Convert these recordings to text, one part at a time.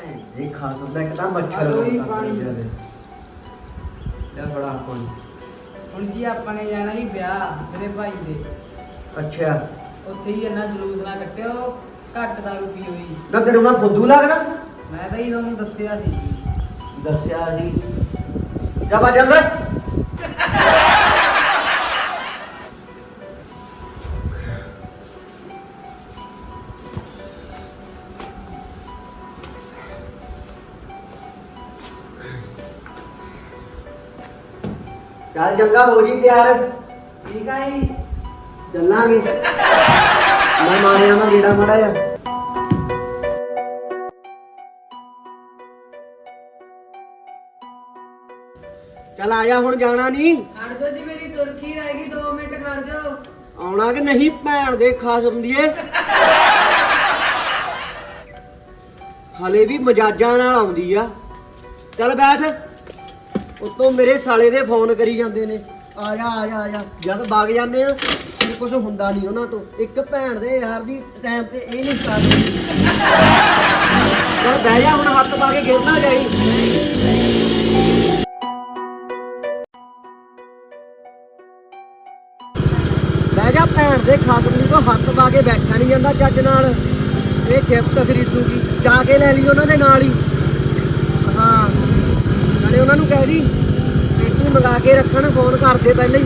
ਇਹ ਖਾਸ ਹੁੰਦਾ ਇੱਕ ਤਾਂ ਮੱਛਰ ਪਾਣੀ। ਕਰਦੇ ਯਾਰ ਬੜਾ ਕੋਈ। ਹੁਣ ਜੀ ਆਪਾਂ ਨੇ ਜਾਣਾ ਹੀ ਵਿਆਹ ਮੇਰੇ ਭਾਈ ਦੇ। ਅੱਛਾ। ਉੱਥੇ ਹੀ ਇੰਨਾ ਜਲੂਸ ਨਾ ਕੱਟਿਓ ਘੱਟ ਦਾ ਰੁਪਈ ਹੋਈ। ਨਾ ਤੈਨੂੰ ਨਾ ਫੁੱਦੂ ਲੱਗਦਾ? ਮੈਂ ਤਾਂ ਹੀ ਤੁਹਾਨੂੰ ਦੱਸਿਆ ਸੀ ਜੀ। ਦੱਸਿਆ ਸੀ। ਜਾ ਬਾ ਜਲਦ ਚੱਲ ਚੰਗਾ ਹੋ ਜੀ ਤਿਆਰ। ਠੀਕ ਆ ਜੀ? ਚੱਲਾਂਗੇ। ਮੈਂ ਮਾਰਿਆ ਮੈਂ ਗੇੜਾ ਮੜਾ ਜਾ ਚੱਲ ਆ ਜਾ ਹੁਣ ਜਾਣਾ ਨਹੀਂ ਖੜ ਜਾਓ ਜੀ ਮੇਰੀ ਸੁਰਖੀ ਰਹਿ ਗਈ 2 ਮਿੰਟ ਖੜ ਜਾਓ। ਆਉਣਾ ਕਿ ਨਹੀਂ ਭੈਣ ਦੇ ਖਾਸਮ ਦੀਏ ਹਲੇ ਵੀ ਮਜਾਜਾਂ ਨਾਲ ਆਉਂਦੀ ਆ। ਚੱਲ ਬੈਠ। ਉਤੋਂ ਮੇਰੇ ਸਾਲੇ ਦੇ ਫੋਨ ਕਰੀ ਜਾਂਦੇ ਨੇ, ਆ ਜਾ ਆ ਜਾ ਆ ਜਾ। ਜਦ ਵਗ ਜਾਂਦੇ ਆ, ਫਿਰ ਕੁਝ ਹੁੰਦਾ ਨਹੀਂ ਉਹਨਾਂ ਤੋਂ। ਇੱਕ ਭੈਣ ਦੇ ਯਾਰ ਦੀ ਟਾਈਮ ਤੇ ਇਹ ਨਹੀਂ ਸਟਾਰਟ ਹੁੰਦੀ। ਬਹਿ ਜਾ, ਹੁਣ ਹੱਥ ਪਾ ਕੇ ਗਿਰਨਾ ਜਾਈ ਬਹਿ ਜਾ ਭੈਣ ਦੇ ਖਸਮ ਨੂੰ ਤੋਂ ਹੱਥ ਪਾ ਕੇ ਬੈਠਾ ਨਹੀਂ ਜਾਂਦਾ ਚੱਜ ਨਾਲ। ਇਹ ਗਿਫਟ ਖਰੀਦੂਗੀ, ਜਾ ਕੇ ਲੈ ਲਈ ਉਹਨਾਂ ਦੇ ਨਾਲ ਹੀ। ਨਾਲੇ ਉਹਨਾਂ ਨੂੰ ਕਹਿ ਦੀ ਪੇਟੀ ਮੰਗਾ ਕੇ ਰੱਖਣ, ਫੋਨ ਕਰਦੇ ਪਹਿਲਾਂ ਹੀ।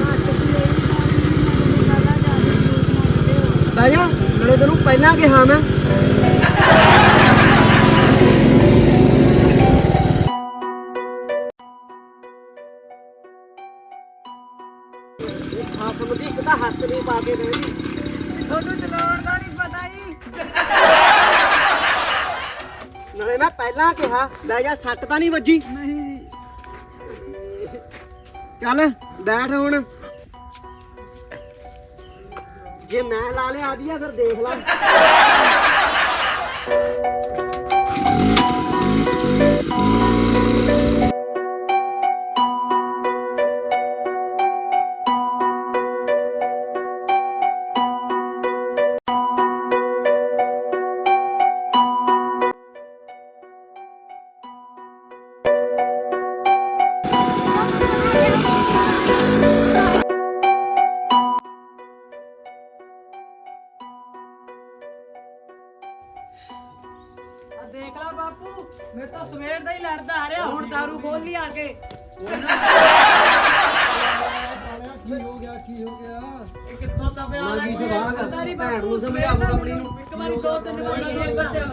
ਬਹਿ ਜਾ, ਨਾਲੇ ਤੈਨੂੰ ਪਹਿਲਾਂ ਕਿਹਾ ਮੈਂ। ਇਹ ਦੀ ਇੱਕ ਤਾਂ ਹੱਥ ਨਹੀਂ ਪਾ ਕੇ ਬਹਿੰਦੀ ਤੁਹਾਨੂੰ ਚਲਾਉਣ ਦਾ ਨਹੀਂ ਪਤਾ ਜੀ। ਨਾਲੇ ਮੈਂ ਪਹਿਲਾਂ ਕਿਹਾ, ਬਹਿ ਜਾ, ਸੱਟ ਤਾਂ ਨਹੀਂ ਵੱਜੀ। ਨਹੀਂ। ਚੱਲ ਬੈਠ ਹੁਣ। ਜੇ ਮੈਂ ਲਾ ਲਿਆ ਆਦੀ ਆ ਫਿਰ ਦੇਖ ਲਾ। ਆ ਕੇ ਹੋ ਗਿਆ ਕੀ ਹੋ ਗਿਆ ਇਹ ਕਿੱਥੋਂ ਤਾਂ ਪਿਆ ਮਾਂ ਦੀ ਸਵਾਲ ਭੈਣ ਨੂੰ ਬਾਪੂ, ਸਮਝਾਓ ਸਵੇਰ ਦਾ ਆਪਣੀ ਨੂੰ। ਇੱਕ ਵਾਰੀ ਦੋ ਤਿੰਨ ਇਹ ਦੱਸਿਆ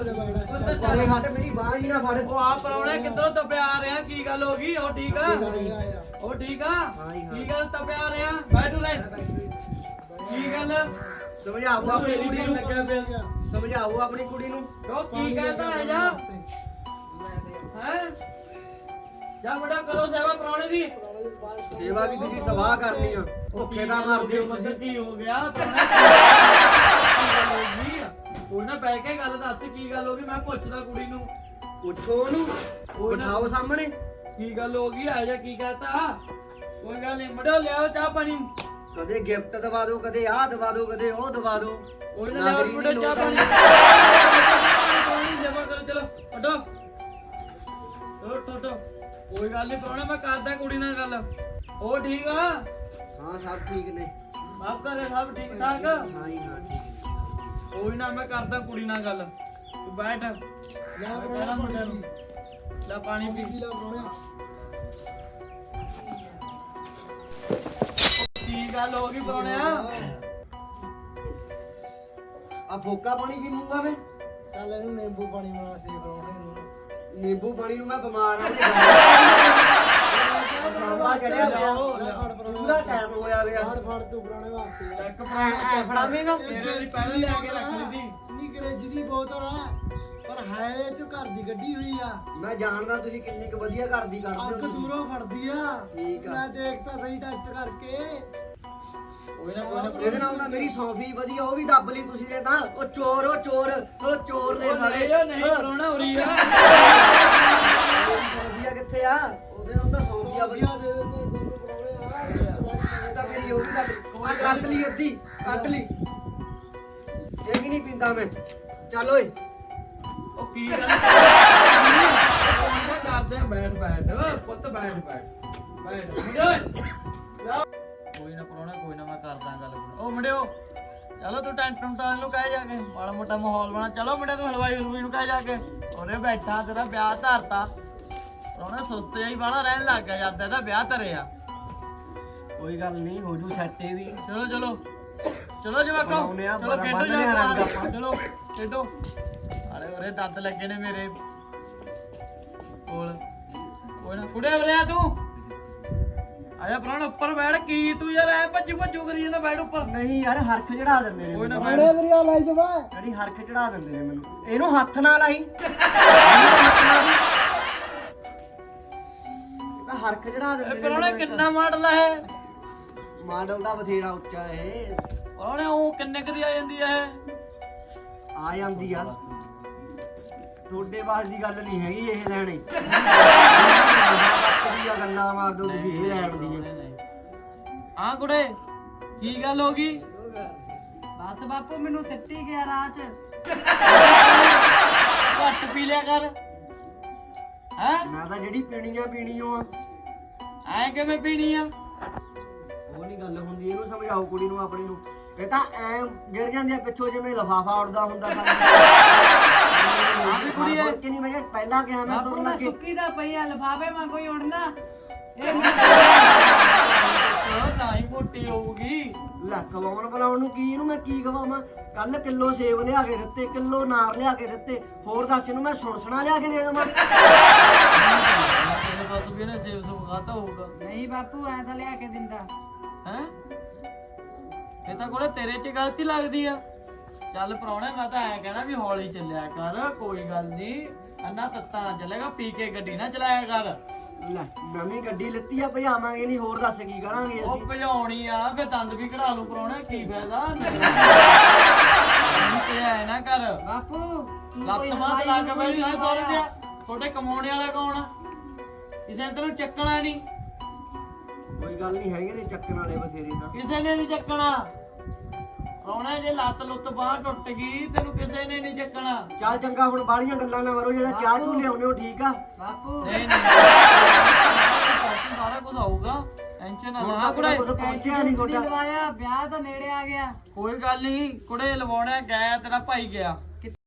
ਚਾਲੇ ਘੱਟ ਮੇਰੀ ਬਾਹ ਹੀ ਨਾ ਫੜ। ਉਹ ਆ ਪਰੌਣਾ ਕਿੱਧਰੋਂ ਤਪਿਆ ਆ ਰਿਹਾ? ਕੀ ਗੱਲ ਹੋ ਗਈ? ਉਹ ਠੀਕ ਆ? ਉਹ ਠੀਕ ਆ। ਕੀ ਗੱਲ ਤਪਿਆ ਆ ਰਿਹਾ ਬੈਠ ਉਰੇ ਕੀ ਗੱਲ? ਸਮਝਾਓ ਆਪਣੀ ਕੁੜੀ ਨੂੰ। ਸਮਝਾਓ ਆਪਣੀ ਕੁੜੀ ਨੂੰ। ਉਹ ਕੀ ਕਹਤਾ ਹੈ ਜਾ? ਹੈ? ਜਾ ਬੜਾ ਕਰੋ ਸੇਵਾ ਪਰੌਣੇ ਦੀ। ਸੇਵਾ ਵੀ ਤੁਸੀਂ ਸਵਾਹ ਕਰਨੀ ਆ। ਭੁੱਖੇ ਦਾ ਮਰਦੇ ਹੋ ਤੁਸੀਂ। ਕੀ ਹੋ ਗਿਆ ਉਹਨਾਂ ਬੈ ਕੇ ਗੱਲ ਦੱਸ ਕੀ ਗੱਲ ਹੋ ਗਈ? ਮੈਂ ਪੁੱਛਦਾ ਕੁੜੀ ਨੂੰ। ਪੁੱਛੋ ਉਹਨੂੰ। ਬਿਠਾਓ ਸਾਹਮਣੇ। ਕੀ ਗੱਲ ਹੋ ਗਈ? ਆ ਜਾ ਕੀ ਕਹਤਾ? ਕੋਈ ਗੱਲ ਨਹੀਂ ਮੜੋ ਲਿਆਓ ਚਾਹ ਪਾਣੀ। ਕਦੇ ਗਿਫਟ ਦਵਾ ਦਿਓ ਕਦੇ ਆਹ ਦਵਾ ਦਿਓ ਕਦੇ ਉਹ ਦਵਾ ਦਿਓ। ਕੋਈ ਨਾ ਨਾਗਰਿਕ ਮੁੰਡੇ ਦੀ ਚਾਹ ਪਾਣੀ। ਪਾਣੀ ਸੇਵਾ ਕਰੋ ਚਲੋ ਉੱਠੋ ਉੱਠ ਉੱਠ ਕੋਈ ਗੱਲ ਨਹੀਂ ਪਰੋਣਾ ਮੈਂ ਕਰਦਾ ਕੁੜੀ ਨਾਲ ਗੱਲ। ਉਹ ਠੀਕ ਆ? ਹਾਂ ਸਭ ਠੀਕ ਨੇ। ਸਭ ਘਰੇ ਸਭ ਠੀਕ ਠਾਕ? ਹਾਂ ਜੀ ਹਾਂ ਠੀਕ ਨੇ। ਕੋਈ ਨਾ ਮੈਂ ਕਰਦਾ ਕੁੜੀ ਨਾਲ ਗੱਲ। ਤੂੰ ਬੈਠ। ਲੈ ਪਹਿਲਾਂ ਮੁੰਡੇ ਨੂੰ। ਲੈ ਪਾਣੀ ਪੀ। ਕੀ ਗੱਲ ਹੋ ਗਈ ਪਰੋਣਿਆ ਆ ਫੋਕਾ ਪਾਣੀ ਕੀ ਮੂੰਗਾ ਮੈਂ। ਚੱਲ ਇਹਨੂੰ ਨਿੰਬੂ ਪਾਣੀ ਬਣਾ ਦੇ ਬਣਾਉਣੇ ਨਿੰਬੂ ਪਾਣੀ ਨੂੰ ਮੈਂ ਬਿਮਾਰ ਹਾਂ। ਬਾਬਾ ਪਿਆ ਪੂਰਾ ਟਾਈਮ ਹੋਇਆ ਪਿਆ ਫੜ ਫੜ ਤੂੰ ਬਣਾਉਣੇ ਵਾਸਤੇ। ਇੱਕ ਐ ਫੜਾਵੇਂਗਾ ਤੇਰੇ ਲਈ ਪਹਿਲਾਂ ਲਿਆ ਕੇ ਰੱਖ ਲਈ ਇੰਨੀ ਗਰੇਜ ਦੀ ਬੋਤਲ ਆ ਪਰ ਹੈ ਇਹ ਘਰ ਦੀ ਗੱਡੀ ਹੋਈ ਆ। ਮੈਂ ਜਾਣਦਾ ਤੁਸੀਂ ਕਿੰਨੀ ਕੁ ਵਧੀਆ ਘਰ ਦੀ ਅੱਗ ਕੱਢਦੇ ਹੋ ਤੁਸੀਂ। ਦੂਰੋਂ ਫੜਦੀ ਆ। ਠੀਕ ਆ। ਮੈਂ ਦੇਖਤਾ ਸਹੀ ਟੈਸਟ ਕਰਕੇ। ਕੋਈ ਨਾ ਕੋਈ ਨਾ ਇਹਦੇ ਨਾਲ ਤਾਂ ਮੇਰੀ ਸੌਫੀ ਵਧੀਆ ਉਹ ਵੀ ਦੱਬ ਲਈ ਤੁਸੀਂ ਨੇ ਤਾਂ ਉਹ ਚੋਰ ਉਹ ਚੋਰ ਉਹ ਚੋਰ ਨੇ ਸਾਲੇ ਨਹੀਂ ਨਹੀਂ ਪਰੋਣਾ ਹੋ ਰਹੀ ਆ ਸੌਫੀਆ ਕਿੱਥੇ ਆ ਉਹਦੇ ਨਾਲ ਤਾਂ ਸੌਫੀਆ ਵਧੀਆ ਦੇ ਆ ਤਾਂ ਮੇਰੀ ਉਹ ਵੀ ਦੱਬ ਆ ਕੱਟ ਲਈ ਅੱਧੀ ਕੱਟ ਲਈ ਇਹ ਵੀ ਨਹੀਂ ਪੀਂਦਾ ਮੈਂ ਚੱਲ ਓਏ ਉਹ ਕੀ ਕਰਦੇ ਬੈਠ ਬੈਠ ਪੁੱਤ ਬੈਠ ਬੈਠ ਬੈਠ ਜਾ। ਕੋਈ ਨਾ ਪਰੋਣਾ ਕੋਈ ਨਾ ਮੈਂ ਕਰਦਾ ਗੱਲ ਉਹ ਮੁੰਡਿਓ ਚਲੋ ਤੂੰ ਟੈਂਟ ਟੁੰਟ ਵਾਲੇ ਨੂੰ ਕਹਿ ਜਾ ਕੇ ਮਾੜਾ ਮੋਟਾ ਮਾਹੌਲ ਬਣਾ। ਚਲੋ ਮੁੰਡੇ ਤੂੰ ਹਲਵਾਈ ਹਲਵਾਈ ਨੂੰ ਕਹਿ ਜਾ ਕੇ। ਉਹਨੇ ਬੈਠਾ ਤੇਰਾ ਵਿਆਹ ਧਰਤਾ। ਪਰੋਣਾ ਸੁਸਤ ਜਾਈ ਬਾਹਲਾ ਰਹਿਣ ਲੱਗ ਗਿਆ ਜਦ ਇਹਦਾ ਵਿਆਹ ਧਰਿਆ। ਕੋਈ ਗੱਲ ਨਹੀਂ ਹੋ ਜੂ ਸੈੱਟੇ ਵੀ। ਚਲੋ ਚਲੋ। ਚਲੋ ਜਵਾਕੋ ਚਲੋ ਖੇਡੋ ਜਾ। ਚਲੋ ਖੇਡੋ। ਅਰੇ ਉਰੇ ਦੰਦ ਲੱਗੇ ਨੇ ਮੇਰੇ। ਕੋਲ। ਕੋਈ ਨਾ ਕੁੜੇ ਉਰੇ ਆ ਤੂੰ। ਆਜਾ ਪ੍ਰਾਣ ਉੱਪਰ ਬੈਠ ਕੀ ਤੂੰ ਯਾਰ ਐ ਭੱਜੂ ਭੱਜੂ ਕਰੀ ਜਾਂਦਾ ਬੈਠ ਉੱਪਰ। ਨਹੀਂ ਯਾਰ ਹਰਖ ਚੜਾ ਦਿੰਦੇ ਨੇ ਕੋਈ ਨਾ ਮੈਨੂੰ। ਬੜੇ ਦਰਿਆ ਲਾਈ ਜਵਾ ਜਿਹੜੀ ਹਰਖ ਚੜਾ ਦਿੰਦੇ ਨੇ ਮੈਨੂੰ। ਇਹਨੂੰ ਹੱਥ ਨਾਲ ਆਈ ਇਹ ਤਾਂ ਹਰਖ ਚੜਾ ਦਿੰਦੇ ਇਹ ਨੇ ਪ੍ਰਾਣੇ ਮੈਨੂੰ ਕਿੰਨਾ ਮਾਡਲ ਹੈ ਮਾਡਲ ਦਾ ਬਥੇਰਾ ਉੱਚਾ ਇਹ। ਪ੍ਰਾਣੇ ਉਹ ਕਿੰਨੇ ਕਦੀ ਆ ਜਾਂਦੀ ਹੈ ਇਹ? ਆ ਜਾਂਦੀ ਆ। ਤੁਹਾਡੇ ਬਾਸ ਦੀ ਗੱਲ ਨਹੀਂ ਹੈਗੀ ਇਹ ਲੈਣੇ ਆ ਗੱਲਾਂ ਮਾਰ ਦੋ ਤੁਸੀਂ ਇਹ ਲੈਣ ਦੀ ਹੈ। ਕੁੜੇ ਕੀ ਗੱਲ ਹੋ ਗਈ? ਬਸ ਬਾਪੂ ਮੈਨੂੰ ਸਿੱਟੀ ਗਿਆ ਰਾਹ 'ਚ ਘੱਟ ਪੀ ਲਿਆ ਕਰ। ਹੈ? ਮੈਂ ਤਾਂ ਜਿਹੜੀ ਪੀਣੀ ਆ ਪੀਣੀ ਓ ਆ ਐ ਕਿਵੇਂ ਪੀਣੀ ਆ ਉਹ ਨਹੀਂ ਗੱਲ ਹੁੰਦੀ ਇਹਨੂੰ ਸਮਝਾਓ ਕੁੜੀ ਨੂੰ ਆਪਣੀ ਨੂੰ। ਇਹ ਤਾਂ ਐ ਗਿਰ ਜਾਂਦੀ ਆ ਪਿੱਛੋਂ ਜਿਵੇਂ ਲਫਾਫਾ ਉੜਦਾ ਹੁੰਦਾ ਵੀ ਕੁੜੀ ਐ। ਕਿ ਨਹੀਂ ਮੈਂ ਕਿਹਾ ਪਹਿਲਾਂ ਕਿਹਾ ਮੈਂ ਬਾਪੂ ਤੁਰਨ ਲੱਗੀ। ਸੁੱਕੀ ਦਾ ਪਈਆ ਲਫਾਫੇ ਵਾਂ ਕੋਈ ਉੜਨਾ। ਇਹ ਉਹ ਤਾਂ ਹੀ ਮੋਟੀ ਹੋਊਗੀ। ਲੈ ਕਵਾਉਣ ਬੁਲਾਉਣ ਨੂੰ ਕੀ ਇਹਨੂੰ ਮੈਂ ਕੀ ਕਵਾਵਾਂ ਕੱਲ ਕਿਲੋ ਸੇਬ ਲਿਆ ਕੇ ਦਿੱਤੇ ਕਿਲੋ ਨਾਰ ਲਿਆ ਕੇ ਦਿੱਤੇ। ਹੋਰ ਦੱਸ ਇਹਨੂੰ ਮੈਂ ਸੁਣਸਣਾ ਲਿਆ ਕੇ ਦੇ ਦੇਵਾਂ? ਵੀ ਨੇ ਸੇਵ ਸੁਭ ਖਾਤਾ ਹੋਊਗਾ? ਨਹੀਂ ਬਾਪੂ ਐ ਤਾਂ ਲਿਆ ਕੇ ਦਿੰਦਾ। ਹੈ? ਇਹ ਤਾਂ ਕੋਲੇ ਤੇਰੇ 'ਚ ਗਲਤੀ ਲੱਗਦੀ ਆ। ਚੱਲ ਪਰੌਣੇ ਮੈਂ ਤਾਂ ਐ ਕਹਿਣਾ ਵੀ ਹੌਲੀ ਚੱਲਿਆ ਕਰ ਕੋਈ ਗੱਲ ਨਹੀਂ। ਅੰਨਾ ਤੱਤਾ ਨਾ ਚੱਲੇਗਾ ਪੀ ਕੇ ਗੱਡੀ ਨਾ ਚਲਾਇਆ ਕਰ। ਲੈ ਨਵੀਂ ਗੱਡੀ ਲਿੱਤੀ ਆ ਭਜਾਵਾਂਗੇ ਨਹੀਂ ਹੋਰ ਦੱਸ ਕੀ ਕਰਾਂਗੇ ਉਹ ਅਸੀਂ? ਭਜਾਉਣੀ ਆ ਫੇ ਦੰਦ ਵੀ ਕਢਾ ਲੂ ਪਰੌਣੇ ਕੀ ਫਾਇਦਾ? ਤੇ ਐ ਨਾ ਕਰ। ਬਾਪੂ ਲੱਤ ਕੋਈ ਮਾਰ ਹਲਵਾਈ ਲਾ ਕੇ ਨੂੰ ਬੈਠੀ ਹੈ ਕੋਈ ਸੌਰੇ ਤੇ ਤੁਹਾਡੇ ਕਮਾਉਣੇ ਵਾਲਾ ਕੌਣ ਆ? ਕਿਸੇ ਨੇ ਤੈਨੂੰ ਚੱਕਣਾ ਨਹੀਂ। ਕੋਈ ਗੱਲ ਨਹੀਂ ਹੈਗੇ ਨੇ ਚੱਕਣ ਵਾਲੇ ਬਥੇਰੇ ਤਾਂ। ਕਿਸੇ ਨੇ ਨਹੀਂ ਚੱਕਣਾ। ਰੋਣਾ ਜੇ ਲੱਤ ਲੁੱਤ ਬਾਹ ਟੁੱਟ ਗਈ ਤੈਨੂੰ ਕਿਸੇ ਨੇ ਨਹੀਂ ਚੱਕਣਾ। ਚੱਲ ਚੰਗਾ ਹੁਣ ਬਾਲੀਆਂ ਗੱਲਾਂ ਨਾ ਕਰੋ ਜੇ ਚਾਹ ਚੂ ਲਿਆਉਨੇ ਹੋ ਠੀਕ ਆ। ਬਾਪੂ। ਨਹੀਂ ਨਹੀਂ। ਸਾਰਾ ਕੁਝ ਆਊਗਾ। ਟੈਨਸ਼ਨ ਨਾ ਲਾ ਕੁੜੇ। ਕੁਝ ਪਹੁੰਚਿਆ ਨਹੀਂ ਕੁੜੀ ਤੁਹਾਡਾ ਲਵਾਇਆ ਵਿਆਹ ਤਾਂ ਨੇੜੇ ਆ ਗਿਆ। ਕੋਈ ਗੱਲ ਨਹੀਂ ਕੁੜੇ ਲਵਾਉਣਾ ਗਿਆ ਤੇਰਾ ਭਾਈ ਗਿਆ।